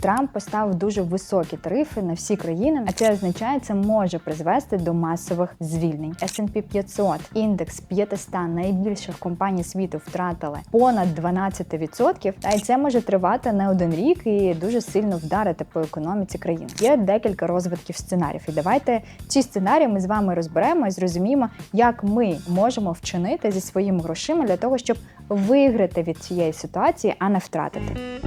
Трамп поставив дуже високі тарифи на всі країни, а це означає, це може призвести до масових звільнень. S&P 500, індекс 500 найбільших компаній світу втратили понад 12%, Та й це може тривати не один рік і дуже сильно вдарити по економіці країни. Є декілька розвитків сценаріїв. І давайте ці сценарії ми з вами розберемо і зрозуміємо, як ми можемо вчинити зі своїми грошима для того, щоб виграти від цієї ситуації, а не втратити.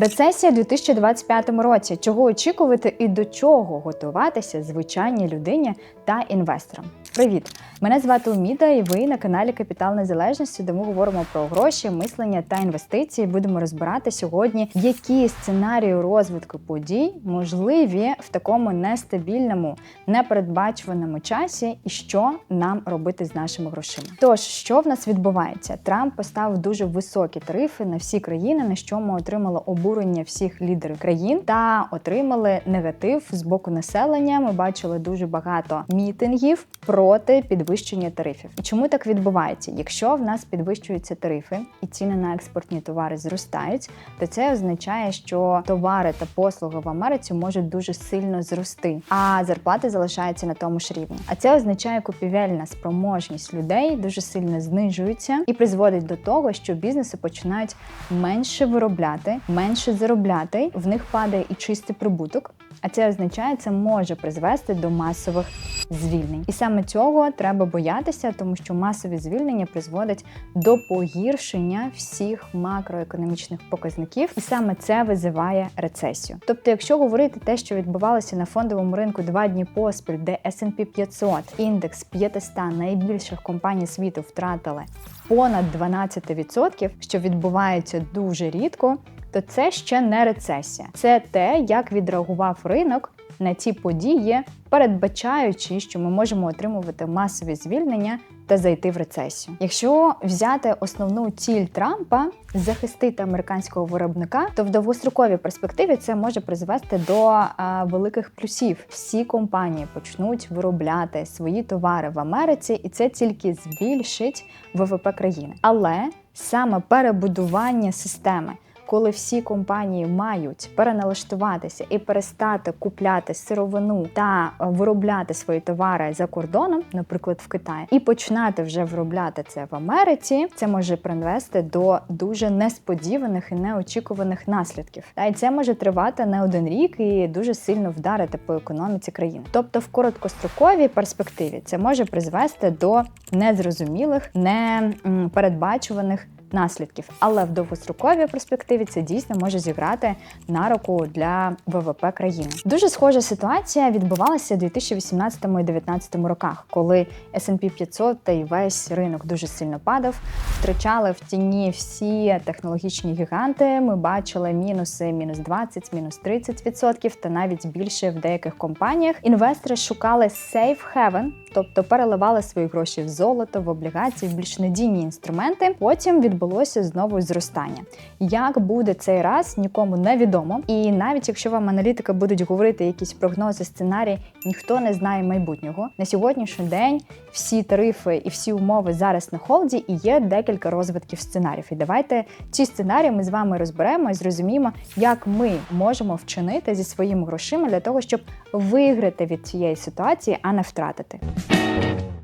Рецесія у 2025 році. Чого очікувати і до чого готуватися звичайній людині та інвесторам? Привіт! Мене звати Уміда, і ви на каналі Капітал Незалежності, де ми говоримо про гроші, мислення та інвестиції. Будемо розбирати сьогодні, які сценарії розвитку подій можливі в такому нестабільному, непередбачуваному часі, і що нам робити з нашими грошима. Тож, що в нас відбувається? Трамп поставив дуже високі тарифи на всі країни, на що ми отримали обурення всіх лідерів країн та отримали негатив з боку населення. Ми бачили дуже багато мітингів проти підвищення тарифів. І чому так відбувається? Якщо в нас підвищуються тарифи і ціни на експортні товари зростають, то це означає, що товари та послуги в Америці можуть дуже сильно зрости, а зарплати залишаються на тому ж рівні. А це означає, купівельна спроможність людей дуже сильно знижується і призводить до того, що бізнеси починають менше виробляти, менше заробляти. В них падає і чистий прибуток. А це означає, це може призвести до масових звільнень. І саме цього треба боятися, тому що масові звільнення призводять до погіршення всіх макроекономічних показників, і саме це визиває рецесію. Тобто, якщо говорити те, що відбувалося на фондовому ринку два дні поспіль, де S&P 500, індекс 500 найбільших компаній світу втратили понад 12%, що відбувається дуже рідко, то це ще не рецесія. Це те, як відреагував ринок на ці події, передбачаючи, що ми можемо отримувати масові звільнення та зайти в рецесію. Якщо взяти основну ціль Трампа захистити американського виробника, то в довгостроковій перспективі це може призвести до а, великих плюсів. Всі компанії почнуть виробляти свої товари в Америці, і це тільки збільшить ВВП країни. Але саме перебудування системи коли всі компанії мають переналаштуватися і перестати купляти сировину та виробляти свої товари за кордоном, наприклад, в Китаї, і починати вже виробляти це в Америці, це може привести до дуже несподіваних і неочікуваних наслідків. Та й це може тривати не один рік і дуже сильно вдарити по економіці країни. Тобто, в короткостроковій перспективі це може призвести до незрозумілих, непередбачуваних наслідків. Але в довгостроковій перспективі це дійсно може зіграти на руку для ВВП країни. Дуже схожа ситуація відбувалася у 2018 і 2019 роках, коли S&P 500 та й весь ринок дуже сильно падав, втрачали в тіні всі технологічні гіганти. Ми бачили мінуси мінус 20, мінус 30% та навіть більше в деяких компаніях. Інвестори шукали safe haven, тобто переливали свої гроші в золото, в облігації, в більш надійні інструменти. Потім відбулося знову зростання. Як буде цей раз, нікому не відомо. І навіть якщо вам аналітики будуть говорити якісь прогнози, сценарії, ніхто не знає майбутнього. На сьогоднішній день всі тарифи і всі умови зараз на холді, і є декілька розвитків сценаріїв. І давайте ці сценарії ми з вами розберемо і зрозуміємо, як ми можемо вчинити зі своїми грошима для того, щоб виграти від цієї ситуації, а не втратити.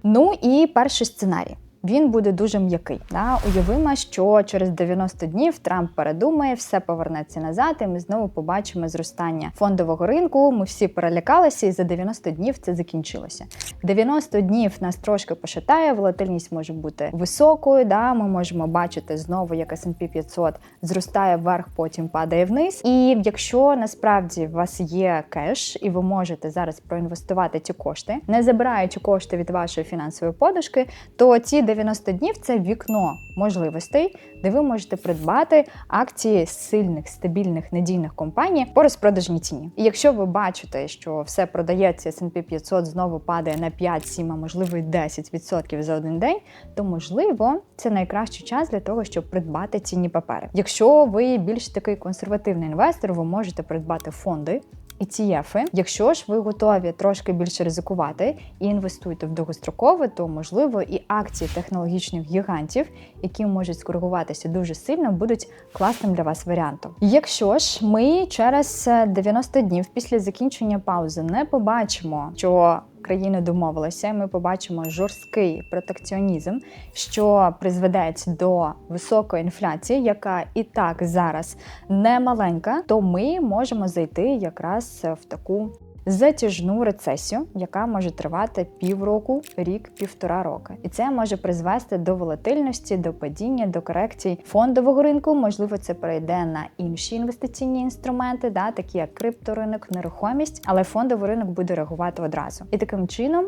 Ну і перший сценарій. Він буде дуже м'який. Да? Уявимо, що через 90 днів Трамп передумає, все повернеться назад, і ми знову побачимо зростання фондового ринку. Ми всі перелякалися, і за 90 днів це закінчилося. 90 днів нас трошки пошатає, волатильність може бути високою. Да? Ми можемо бачити знову, як S&P 500 зростає вверх, потім падає вниз. І якщо насправді у вас є кеш, і ви можете зараз проінвестувати ці кошти, не забираючи кошти від вашої фінансової подушки, то ці 90 днів це вікно можливостей, де ви можете придбати акції сильних, стабільних, надійних компаній по розпродажній ціні. І якщо ви бачите, що все продається, S&P 500 знову падає на 5, 7, а можливо й 10% за один день, то можливо це найкращий час для того, щоб придбати цінні папери. Якщо ви більш такий консервативний інвестор, ви можете придбати фонди ETF. Якщо ж ви готові трошки більше ризикувати і інвестуєте в довгострокове, то можливо і акції технологічних гігантів, які можуть скоригуватися дуже сильно, будуть класним для вас варіантом. Якщо ж ми через 90 днів після закінчення паузи не побачимо, що країни домовилися, ми побачимо жорсткий протекціонізм, що призведе до високої інфляції, яка і так зараз не маленька, то ми можемо зайти якраз в таку затяжну рецесію, яка може тривати півроку, рік, півтора роки, і це може призвести до волатильності, до падіння, до корекцій фондового ринку. Можливо, це перейде на інші інвестиційні інструменти, да, такі як крипторинок, нерухомість, але фондовий ринок буде реагувати одразу. І таким чином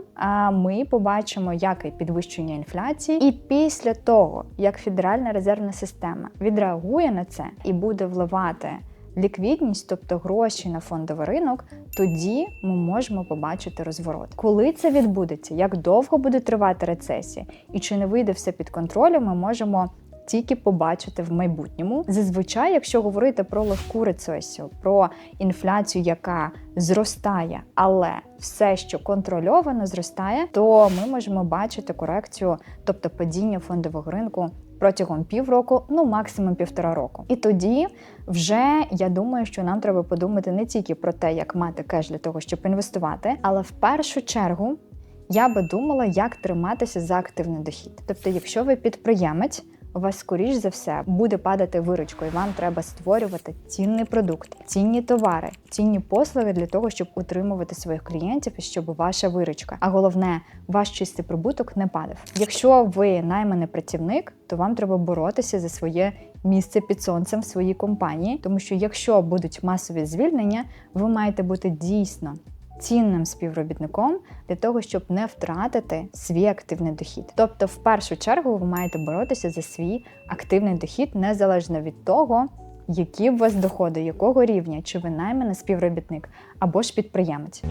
ми побачимо, як і підвищення інфляції, і після того, як Федеральна резервна система відреагує на це і буде вливати ліквідність, тобто гроші на фондовий ринок, тоді ми можемо побачити розворот. Коли це відбудеться, як довго буде тривати рецесія, і чи не вийде все під контролем, ми можемо. Тільки побачити в майбутньому. Зазвичай, якщо говорити про легку рецесію, про інфляцію, яка зростає, але все, що контрольовано зростає, то ми можемо бачити корекцію, тобто падіння фондового ринку протягом півроку, ну максимум півтора року. І тоді вже я думаю, що нам треба подумати не тільки про те, як мати кеш для того, щоб інвестувати, але в першу чергу я би думала, як триматися за активний дохід. Тобто, якщо ви підприємець у вас, скоріш за все, буде падати виручка, і вам треба створювати цінний продукт, цінні товари, цінні послуги для того, щоб утримувати своїх клієнтів і щоб ваша виручка. А головне, ваш чистий прибуток не падав. Якщо ви найманий працівник, то вам треба боротися за своє місце під сонцем в своїй компанії, тому що якщо будуть масові звільнення, ви маєте бути дійсно цінним співробітником для того, щоб не втратити свій активний дохід. Тобто, в першу чергу, ви маєте боротися за свій активний дохід незалежно від того, які у вас доходи, якого рівня, чи ви найманий співробітник або ж підприємець.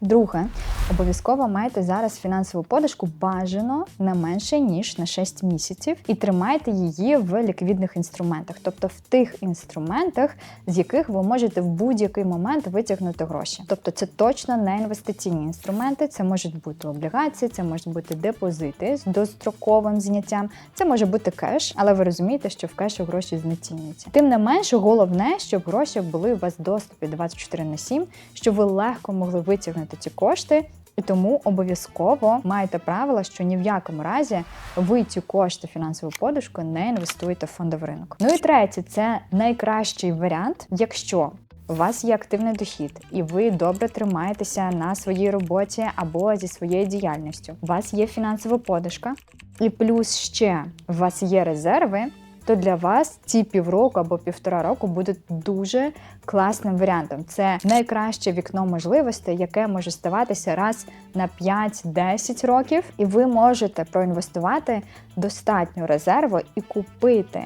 Друге, обов'язково маєте зараз фінансову подушку бажано не менше ніж на 6 місяців, і тримайте її в ліквідних інструментах, тобто в тих інструментах, з яких ви можете в будь-який момент витягнути гроші. Тобто, це точно не інвестиційні інструменти, це можуть бути облігації, це можуть бути депозити з достроковим зняттям, це може бути кеш, але ви розумієте, що в кешу гроші знецінюються. Тим не менше, головне, щоб гроші були у вас в доступі 24 на 7, щоб ви легко могли витягнути отримати ці кошти. І тому обов'язково маєте правило, що ні в якому разі ви ці кошти фінансову подушку не інвестуєте в фондовий ринок. Ну і третє, це найкращий варіант, якщо у вас є активний дохід, і ви добре тримаєтеся на своїй роботі або зі своєю діяльністю. У вас є фінансова подушка, і плюс ще у вас є резерви то для вас ці півроку або півтора року будуть дуже класним варіантом. Це найкраще вікно можливостей, яке може ставатися раз на 5-10 років, і ви можете проінвестувати достатньо резерву і купити.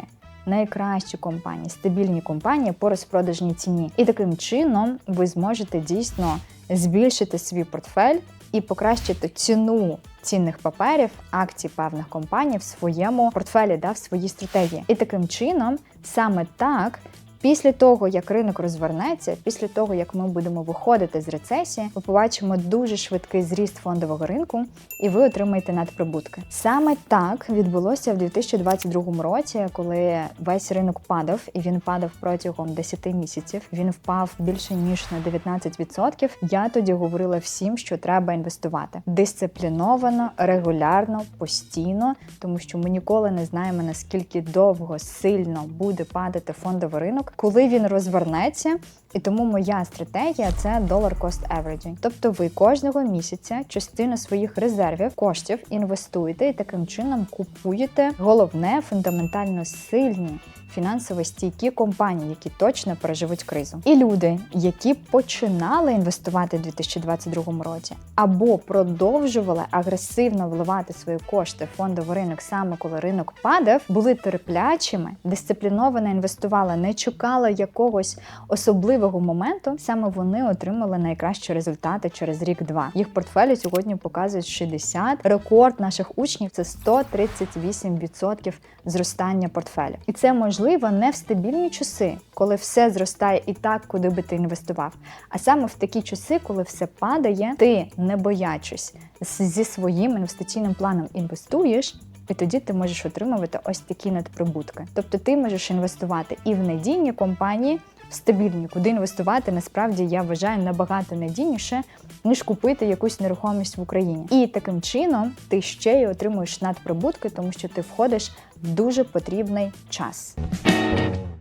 Найкращі компанії, стабільні компанії по розпродажній ціні, і таким чином ви зможете дійсно збільшити свій портфель і покращити ціну цінних паперів, акцій певних компаній в своєму портфелі, да, в своїй стратегії. І таким чином, саме так Після того, як ринок розвернеться, після того як ми будемо виходити з рецесії, ми побачимо дуже швидкий зріст фондового ринку, і ви отримаєте надприбутки. Саме так відбулося в 2022 році, коли весь ринок падав, і він падав протягом 10 місяців. Він впав більше ніж на 19%. Я тоді говорила всім, що треба інвестувати дисципліновано, регулярно, постійно, тому що ми ніколи не знаємо наскільки довго сильно буде падати фондовий ринок коли він розвернеться. І тому моя стратегія це dollar cost averaging. Тобто ви кожного місяця частину своїх резервів коштів інвестуєте і таким чином купуєте головне фундаментально сильні фінансово стійкі компанії, які точно переживуть кризу. І люди, які починали інвестувати у 2022 році, або продовжували агресивно вливати свої кошти в фондовий ринок саме коли ринок падав, були терплячими, дисципліновано інвестували, не чекали якогось особливого моменту, саме вони отримали найкращі результати через рік-два. Їх портфелі сьогодні показують 60. Рекорд наших учнів це 138% зростання портфелю. І це можливо не в стабільні часи, коли все зростає і так, куди би ти інвестував. А саме в такі часи, коли все падає, ти не боячись зі своїм інвестиційним планом інвестуєш. І тоді ти можеш отримувати ось такі надприбутки. Тобто ти можеш інвестувати і в надійні компанії, в стабільні, куди інвестувати насправді я вважаю набагато надійніше, ніж купити якусь нерухомість в Україні. І таким чином ти ще й отримуєш надприбутки, тому що ти входиш в дуже потрібний час.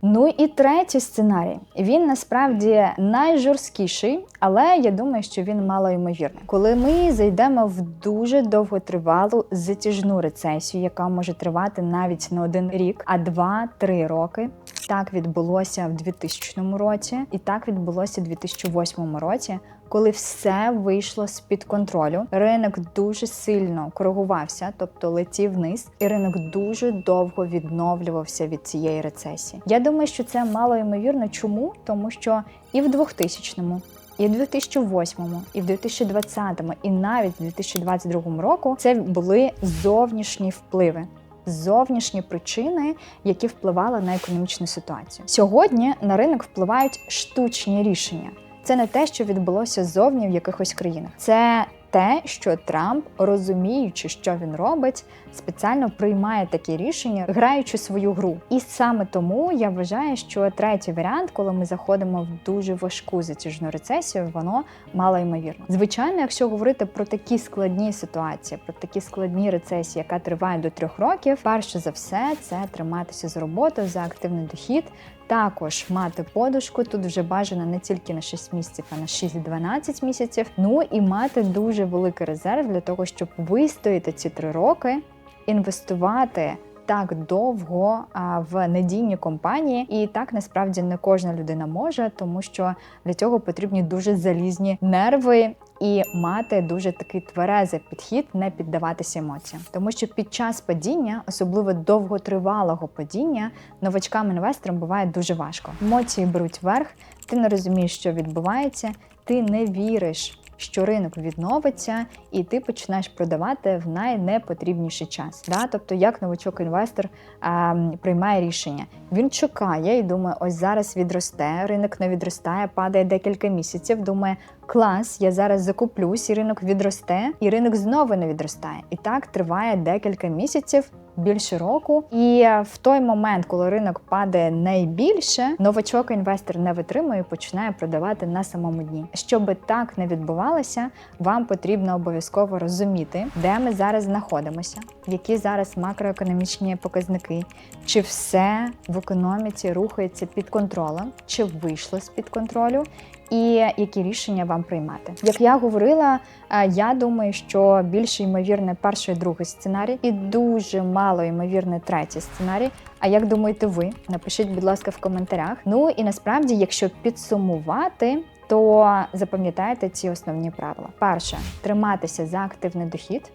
Ну і третій сценарій. Він насправді найжорсткіший, але я думаю, що він малоймовірний. Коли ми зайдемо в дуже довготривалу затяжну рецесію, яка може тривати навіть не один рік, а два-три роки. Так відбулося в 2000 році, і так відбулося в 2008 році, коли все вийшло з під контролю. Ринок дуже сильно коригувався, тобто летів вниз, і ринок дуже довго відновлювався від цієї рецесії. Я думаю, що це мало ймовірно. Чому? Тому що і в 2000-му, і в 2008, і в 2020, і навіть в 2022 року це були зовнішні впливи. Зовнішні причини, які впливали на економічну ситуацію. Сьогодні на ринок впливають штучні рішення. Це не те, що відбулося ззовні в якихось країнах. Це те, що Трамп, розуміючи, що він робить, спеціально приймає такі рішення, граючи свою гру. І саме тому я вважаю, що третій варіант, коли ми заходимо в дуже важку затяжну рецесію, воно мало ймовірно. Звичайно, якщо говорити про такі складні ситуації, про такі складні рецесії, яка триває до трьох років, перше за все це триматися з роботи за активний дохід. Також мати подушку тут вже бажано не тільки на 6 місяців, а на 6-12 місяців. Ну і мати дуже великий резерв для того, щоб вистояти ці три роки, інвестувати. Так довго в надійні компанії, і так насправді не кожна людина може, тому що для цього потрібні дуже залізні нерви і мати дуже такий тверезий підхід, не піддаватися емоціям. Тому що під час падіння, особливо довготривалого падіння, новачкам-інвесторам буває дуже важко. Емоції беруть верх, ти не розумієш, що відбувається, ти не віриш. Що ринок відновиться, і ти починаєш продавати в найнепотрібніший час. Да? Тобто, як новачок-інвестор а, приймає рішення. Він чекає і думає, ось зараз відросте, ринок не відростає, падає декілька місяців. Думає, клас, я зараз закуплюсь, і ринок відросте, і ринок знову не відростає. І так триває декілька місяців. Більше року, і в той момент, коли ринок падає найбільше, новачок-інвестор не витримує і починає продавати на самому дні. Щоб так не відбувалося, вам потрібно обов'язково розуміти, де ми зараз знаходимося, які зараз макроекономічні показники, чи все в економіці рухається під контролем, чи вийшло з під контролю. І які рішення вам приймати, як я говорила, е, я думаю, що більш ймовірне перший і другий сценарій, і дуже мало ймовірний третій сценарій. А як думаєте ви? Напишіть, будь ласка, в коментарях. Ну і насправді, якщо підсумувати, то запам'ятайте ці основні правила: перше триматися за активний дохід.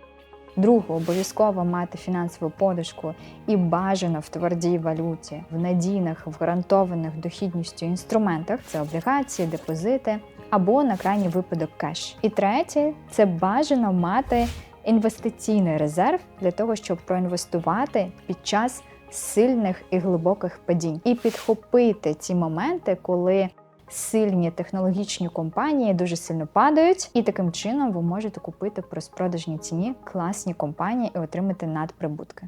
Друге, обов'язково мати фінансову подушку і бажано в твердій валюті, в надійних, в гарантованих дохідністю інструментах це облігації, депозити або на крайній випадок кеш. І третє це бажано мати інвестиційний резерв для того, щоб проінвестувати під час сильних і глибоких падінь, і підхопити ці моменти, коли сильні технологічні компанії дуже сильно падають, і таким чином ви можете купити по розпродажній ціні класні компанії і отримати надприбутки.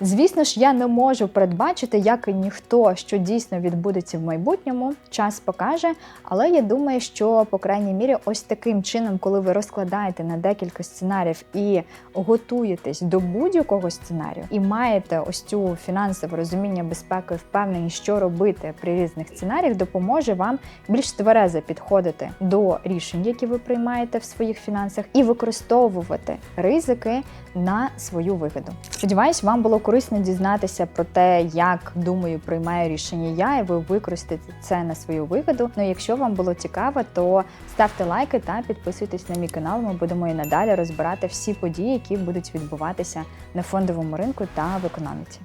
Звісно ж, я не можу передбачити, як і ніхто, що дійсно відбудеться в майбутньому. Час покаже, але я думаю, що по крайній мірі, ось таким чином, коли ви розкладаєте на декілька сценаріїв і готуєтесь до будь-якого сценарію, і маєте ось цю фінансове розуміння безпеки, впевненість, що робити при різних сценаріях, допоможе вам більш тверезо підходити до рішень, які ви приймаєте в своїх фінансах, і використовувати ризики на свою вигоду. Сподіваюсь, вам було корисно дізнатися про те, як думаю, приймаю рішення я, і ви використаєте це на свою вигоду. Ну, якщо вам було цікаво, то ставте лайки та підписуйтесь на мій канал. Ми будемо і надалі розбирати всі події, які будуть відбуватися на фондовому ринку та в економіці.